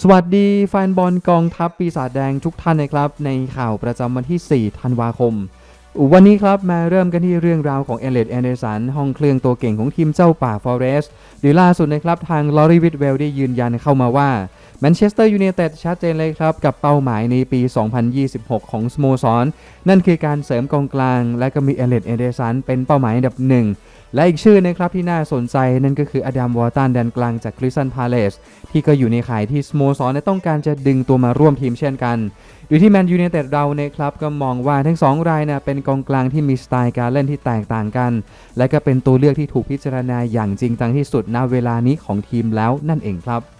สวัสดีแฟนบอลกองทัพปีศาจแดงทุกท่านนะครับ ในข่าวประจำวันที่ 4 ธันวาคม วันนี้ครับมาเริ่มกันที่เรื่องราวของเอเลดแอนเดอร์สันห้องเครื่องตัวเก่งของทีมเจ้าป่าฟอเรสต์หรือล่าสุดนะครับทางลอรีวิดเวลได้ยืนยันเข้ามาว่า แมนเชสเตอร์ยูไนเต็ดชัดเจนเลยครับ กับเป้าหมายในปี 2026 ของสโมสร นั่นคือการเสริมกองกลาง และก็มีเอเลดแอเดร์สันเป็นเป้าหมายอันดับหนึ่งและอีกชื่อนะครับที่น่าสนใจนั่นก็คืออดัมวอร์ตันแดนกลางจากคริสตันพาเลสที่ก็อยู่ในข่ายที่สโมสรเนี่ยต้องการจะดึงตัวมาร่วมทีมเช่นกันโดยที่แมนยูไนเต็ดเราเนี่ยครับก็มองว่าทั้งสองรายนะเป็นกองกลางที่มีสไตล์การเล่นที่แตกต่างกัน และก็เป็นตัวเลือกที่ถูกพิจารณาอย่างจริงจังที่สุดณเวลานี้ของทีมแล้วนั่นเองครับ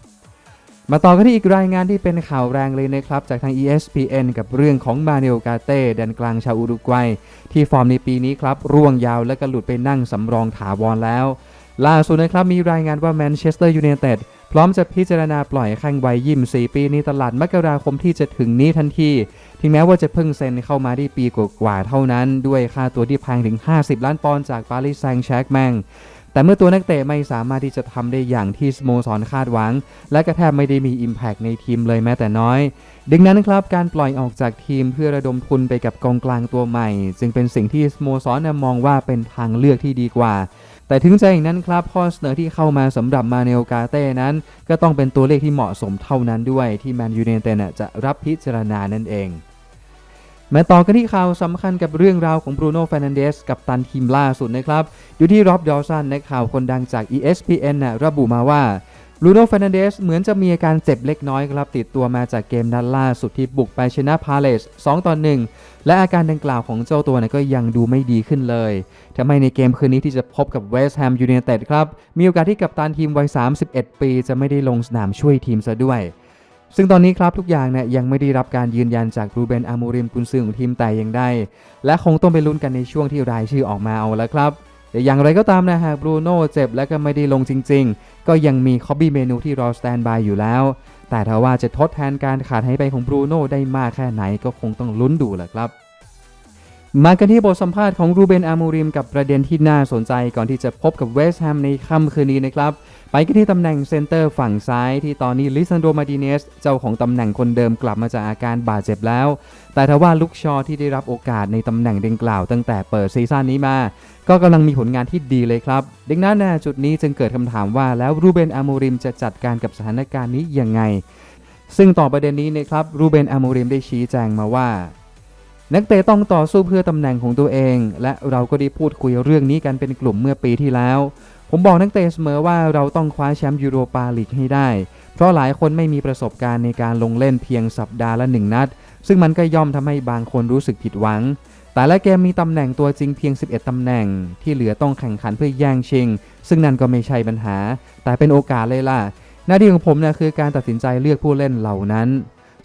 มาต่อกันที่อีกรายงานที่เป็นข่าวแรงเลยนะครับ จากทาง ESPN กับเรื่องของมาเนลกาเต้แดนกลางชาวอุรุกวัย ที่ฟอร์มในปีนี้ครับ ร่วงยาวและก็หลุดไปนั่งสำรองถาวรแล้ว ล่าสุดนะครับ มีรายงานว่าแมนเชสเตอร์ยูไนเต็ดพร้อมจะพิจารณาปล่อยแข้งวัยยิม4 ปีในตลาดมกราคมที่จะถึงนี้ทันที ถึงแม้ว่าจะเพิ่งเซ็นเข้ามาได้ปีกว่าเท่านั้น ด้วยค่าตัวที่แพงถึง 50 ล้านปอนด์จากปารีสแซงต์แชร์กแมง แต่เมื่อตัวนักเตะไม่สามารถที่จะทำได้อย่างที่สโมสรคาดหวัง และก็แทบไม่ได้มี Impact ในทีมเลยแม้แต่น้อย ดังนั้นครับการปล่อยออกจากทีมเพื่อระดมทุนไปกับกองกลางตัวใหม่ จึงเป็นสิ่งที่สโมสรมองว่าเป็นทางเลือกที่ดีกว่า แต่ถึงใจอย่างนั้นครับข้อเสนอที่เข้ามาสำหรับมาเนลกาเต้นั้น ก็ต้องเป็นตัวเลขที่เหมาะสมเท่านั้นด้วยที่แมนยูไนเต็ดจะรับพิจารณานั่นเอง มาต่อกันที่ข่าวสำคัญกับเรื่องราวของบรูโน่ฟรนันเดสกับตันทีมล่าสุดนะครับ อยู่ที่ร็อบดอสันในข่าวคนดังจาก ESPN นะระบุมาว่าบรูโน่ฟรนันเดสเหมือนจะมีอาการเจ็บเล็กน้อยครับ ติดตัวมาจากเกมนัดล่าสุดที่บุกไปชนะพาเลส2ต่อ1และอาการดังกล่าวของเจ้าตัวนะก็ยังดูไม่ดีขึ้นเลยทำให้ในเกมคืนนี้ที่จะพบกับเวสต์แฮมยูไนเต็ดครับ มีโอกาสที่กัปตันทีมวัย 31 ปี จะไม่ได้ลงสนามช่วยทีมซะด้วย ซึ่งตอนนี้ครับทุกอย่างเนี่ยยังไม่ได้รับการยืนยันจากรูเบนอามูริมกุนซือของทีมแต่อย่างใดและคงต้องไปลุ้นกันในช่วงที่รายชื่อออกมาเอาแล้วครับแต่อย่างไรก็ตามนะฮะบรูโน่เจ็บและก็ไม่ได้ลงจริง ๆ ก็ยังมีคอบบี้เมนูที่รอสแตนบายอยู่แล้ว แต่ถ้าว่าจะทดแทนการขาดหายไปของบรูโน่ได้มากแค่ไหนก็คงต้องลุ้นดูแหละครับ มากันที่บทสัมภาษณ์ของรูเบนอามูริมกับประเด็นที่น่าสนใจก่อนที่จะพบกับเวสต์แฮมในค่ำคืนนี้นะครับ ไปกันที่ตำแหน่งเซนเตอร์ฝั่งซ้ายที่ตอนนี้ลิซันโดมาดิเนส เจ้าของตำแหน่งคนเดิมกลับมาจากอาการบาดเจ็บแล้ว แต่ทว่าลุกชอที่ได้รับโอกาสในตำแหน่งดังกล่าวตั้งแต่เปิดซีซั่นนี้มา ก็กำลังมีผลงานที่ดีเลยครับดังนั้นในจุดนี้จึงเกิดคำถามว่าแล้วรูเบนอามูริมจะจัดการกับสถานการณ์นี้ยังไง ซึ่งต่อประเด็นนี้นะครับรูเบนอามูริมได้ชี้แจงมาว่า นักเตะต้องต่อสู้เพื่อตำแหน่งของตัวเอง และเราก็ได้พูดคุยเรื่องนี้กันเป็นกลุ่มเมื่อปีที่แล้ว ผมบอกนักเตะเสมอว่าเราต้องคว้าแชมป์ยูโรปาลีกให้ได้ เพราะหลายคนไม่มีประสบการณ์ในการลงเล่นเพียงสัปดาห์ละหนึ่งนัด ซึ่งมันก็ย่อมทำให้บางคนรู้สึกผิดหวัง แต่ละเกมมีตำแหน่งตัวจริงเพียง 11ตำแหน่ง ที่เหลือต้องแข่งขันเพื่อแย่งชิง ซึ่งนั่นก็ไม่ใช่ปัญหา แต่เป็นโอกาสเลยล่ะ หน้าที่ของผมนะคือการตัดสินใจเลือกผู้เล่นเหล่านั้น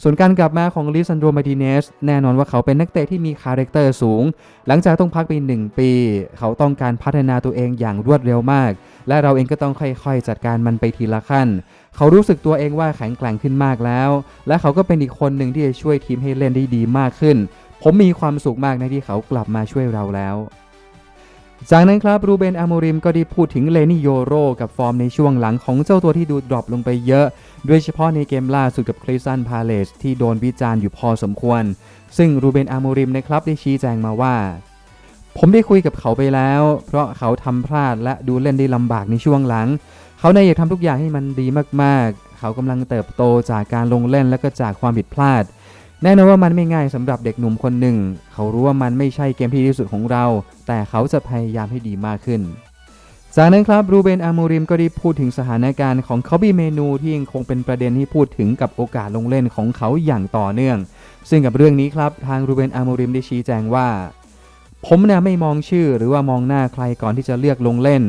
ส่วนการกลับมาของลิซันโดมาดิเนสแน่นอนว่าเขาเป็นนักเตะที่มีคาแรคเตอร์สูง หลังจากต้องพักไป 1 ปี เขาต้องการพัฒนาตัวเองอย่างรวดเร็วมาก และเราเองก็ต้องค่อยๆ จัดการมันไปทีละขั้น เขารู้สึกตัวเองว่าแข็งแกร่งขึ้นมากแล้ว และเขาก็เป็นอีกคนหนึ่งที่จะช่วยทีมให้เล่นได้ดีมากขึ้น ผมมีความสุขมากในที่เขากลับมาช่วยเราแล้ว จากนั้นครับรูเบนอามูริมก็ได้พูดถึงเลนิโยโรกับฟอร์มในช่วงหลังของเจ้าตัวที่ดูดรอปลงไปเยอะ โดยเฉพาะในเกมล่าสุดกับคริสตันพาเลสที่โดนวิจารณ์อยู่พอสมควร ซึ่งรูเบนอามูริมนะครับได้ชี้แจงมาว่า ผมได้คุยกับเขาไปแล้ว เพราะเขาทำพลาดและดูเล่นได้ลำบากในช่วงหลัง เขาเนี่ยอยากทำทุกอย่างให้มันดีมากๆ เขากำลังเติบโตจากการลงเล่นและก็จากความผิดพลาด แน่นอนว่ามันไม่ง่ายสำหรับเด็กหนุ่มคนหนึ่ง เขารู้ว่ามันไม่ใช่เกมที่ดีที่สุดของเรา แต่เขาจะพยายามให้ดีมากขึ้น จากนั้นครับรูเบนอามูริมก็ได้พูดถึงสถานการณ์ของเขาบีเมนูที่ยังคงเป็นประเด็นที่พูดถึงกับโอกาสลงเล่นของเขาอย่างต่อเนื่อง ซึ่งกับเรื่องนี้ครับทางรูเบนอามูริมได้ชี้แจงว่า ผมเนี่ยไม่มองชื่อหรือว่ามองหน้าใครก่อนที่จะเลือกลงเล่น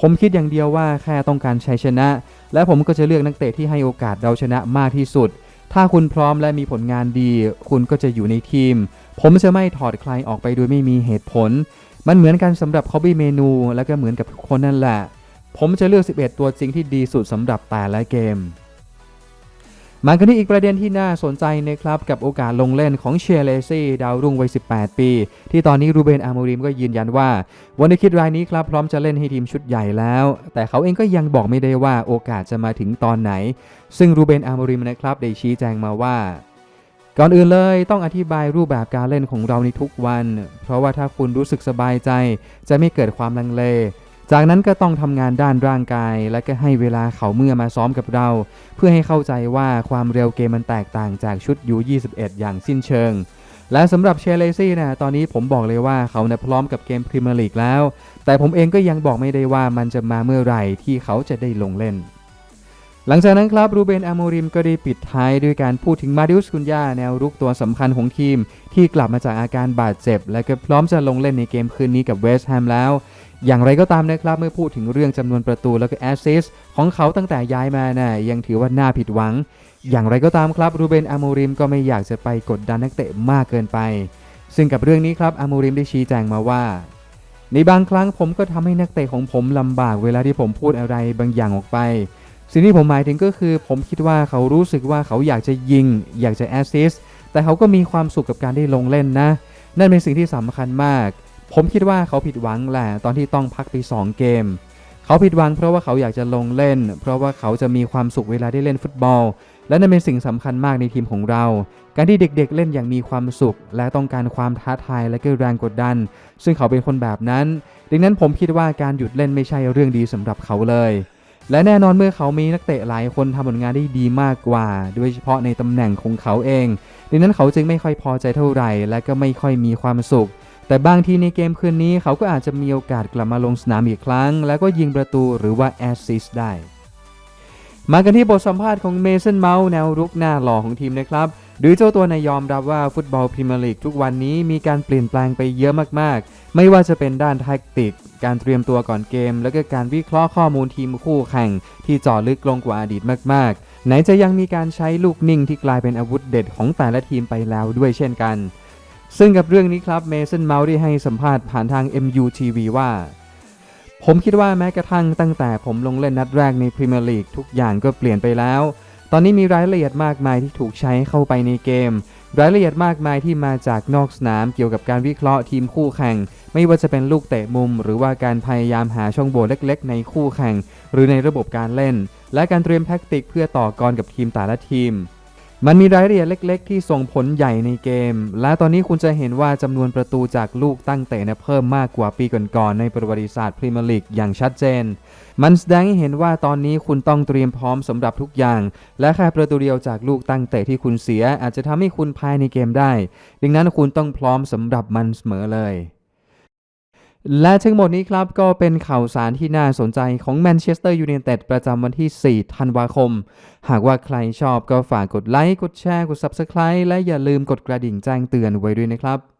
ผมคิดอย่างเดียวว่าแค่ต้องการชัยชนะ และผมก็จะเลือกนักเตะที่ให้โอกาสเราชนะมากที่สุด ถ้าคุณพร้อมและมีผลงานดี คุณก็จะอยู่ในทีม ผมจะไม่ถอดใครออกไปโดยไม่มีเหตุผล มันเหมือนกันสำหรับคอบี้เมนู และก็เหมือนกับทุกคนนั่นแหละ ผมจะเลือก 11 ตัวจริงที่ดีสุดสำหรับแต่ละเกม มากันที่อีกประเด็นที่น่าสนใจนะครับกับโอกาสลงเล่นของเชเลซี่ดาวรุ่งวัย 18 ปี ที่ตอนนี้รูเบนอาโมริมก็ยืนยันว่าวันนี้คิดรายนี้ครับพร้อมจะเล่นให้ทีมชุดใหญ่แล้ว แต่เขาเองก็ยังบอกไม่ได้ว่าโอกาสจะมาถึงตอนไหน ซึ่งรูเบนอาโมริมนะครับได้ชี้แจงมาว่าก่อนอื่นเลยต้องอธิบายรูปแบบการเล่นของเราในทุกวัน เพราะว่าถ้าคุณรู้สึกสบายใจ จะไม่เกิดความลังเล จากนั้นก็ต้องทำงานด้านร่างกาย และก็ให้เวลาเขาเมื่อมาซ้อมกับเรา เพื่อให้เข้าใจว่าความเร็วเกมมันแตกต่างจากชุดยู21 อย่างสิ้นเชิง และสำหรับเชลซี่นะตอนนี้ผมบอกเลยว่าเขาเนี่ยพร้อมกับเกมพรีเมียร์ลีกแล้ว แต่ผมเองก็ยังบอกไม่ได้ว่ามันจะมาเมื่อไหร่ที่เขาจะได้ลงเล่นหลังจากนั้นครับรูเบนอาโมริมก็ได้ปิดท้ายด้วยการพูดถึงมาดิอุสกุนยาแนวรุกตัวสำคัญของทีม ที่กลับมาจากอาการบาดเจ็บ และก็พร้อมจะลงเล่นในเกมคืนนี้กับเวสต์แฮมแล้ว อย่างไรก็ตามนะครับเมื่อพูดถึงเรื่องจำนวนประตูแล้วก็แอสซิสต์ของเขาตั้งแต่ย้ายมานะ่ะยังถือว่าน่าผิดหวัง อย่างไรก็ตามครับรูเบนอาโมริมก็ไม่อยากจะไปกดดันนักเตะมากเกินไป ซึ่งกับเรื่องนี้ครับอาโมริมได้ชี้แจงมาว่า ในบางครั้งผมก็ทำให้นักเตะของผมลำบากเวลาที่ผมพูดอะไรบางอย่างออกไป สิ่งที่ผมหมายถึงก็คือ ผมคิดว่าเขารู้สึกว่าเขาอยากจะยิง อยากจะแอสซิสต์แต่เขาก็มีความสุขกับการได้ลงเล่นนะ นั่นเป็นสิ่งที่สำคัญมาก ผมคิดว่าเขาผิดหวังแหละตอนที่ต้องพักไป 2 เกม เขาผิดหวังเพราะว่าเขาอยากจะลงเล่น เพราะว่าเขาจะมีความสุขเวลาได้เล่นฟุตบอล และนั่นเป็นสิ่งสำคัญมากในทีมของเรา การที่เด็กๆเล่นอย่างมีความสุข และต้องการความท้าทายและก็แรงกดดัน ซึ่งเขาเป็นคนแบบนั้น ดังนั้นผมคิดว่าการหยุดเล่นไม่ใช่เรื่องดีสำหรับเขาเลยและแน่นอนเมื่อเขามีนักเตะหลายคนทำผลงานได้ดีมากกว่า โดยเฉพาะในตำแหน่งของเขาเอง ดังนั้นเขาจึงไม่ค่อยพอใจเท่าไหร่ และก็ไม่ค่อยมีความสุข แต่บางทีในเกมคืนนี้เขาก็อาจจะมีโอกาสกลับมาลงสนามอีกครั้ง แล้วก็ยิงประตูหรือว่าแอสซิสได้ มากันที่บทสัมภาษณ์ของเมสันเมาส์แนวรุกหน้าหล่อของทีมนะครับโดยเจ้าตัวนายยอมรับว่าฟุตบอลพรีเมียร์ลีกทุกวันนี้มีการเปลี่ยนแปลงไปเยอะมากๆ ไม่ว่าจะเป็นด้านแทคติก การเตรียมตัวก่อนเกม แล้วก็การวิเคราะห์ข้อมูลทีมคู่แข่ง ที่เจาะลึกลงกว่าอดีตมากๆ ไหนจะยังมีการใช้ลูกนิ่งที่กลายเป็นอาวุธเด็ดของแต่ละทีมไปแล้วด้วยเช่นกัน ซึ่งกับเรื่องนี้ครับเมสันเมาส์ได้ให้สัมภาษณ์ผ่านทาง MUTV ว่า ผมคิดว่าแม้กระทั่งตั้งแต่ผมลงเล่นนัดแรกในพรีเมียร์ลีกทุกอย่างก็เปลี่ยนไปแล้ว ตอนนี้มีรายละเอียดมากมายที่ถูกใช้เข้าไปในเกม รายละเอียดมากมายที่มาจากนอกสนามเกี่ยวกับการวิเคราะห์ทีมคู่แข่ง ไม่ว่าจะเป็นลูกเตะมุม หรือว่าการพยายามหาช่องโหว่เล็ก ๆ ในคู่แข่ง หรือในระบบการเล่น และการเตรียมแท็กติกเพื่อต่อกรกับทีมแต่ละทีม มันมีรายละเอียดเล็ก ๆ ที่ส่งผลใหญ่ในเกม และตอนนี้คุณจะเห็นว่าจำนวนประตูจากลูกตั้งเตะเนี่ยเพิ่มมากกว่าปีก่อนๆในประวัติศาสตร์พรีเมียร์ลีกอย่างชัดเจน มันแสดงให้เห็นว่าตอนนี้คุณต้องเตรียมพร้อมสำหรับทุกอย่าง และแค่ประตูเดียวจากลูกตั้งเตะที่คุณเสีย อาจจะทำให้คุณภายในเกมได้ ดังนั้นคุณต้องพร้อมสำหรับมันเสมอเลย และทั้งหมดนี้ครับก็เป็นข่าวสารที่น่าสนใจของแมนเชสเตอร์ยูไนเต็ดประจำวันที่ 4 ธันวาคม หากว่าใครชอบก็ฝากกดไลค์ กดแชร์ กด Subscribe และอย่าลืมกดกระดิ่งแจ้งเตือนไว้ด้วยนะครับ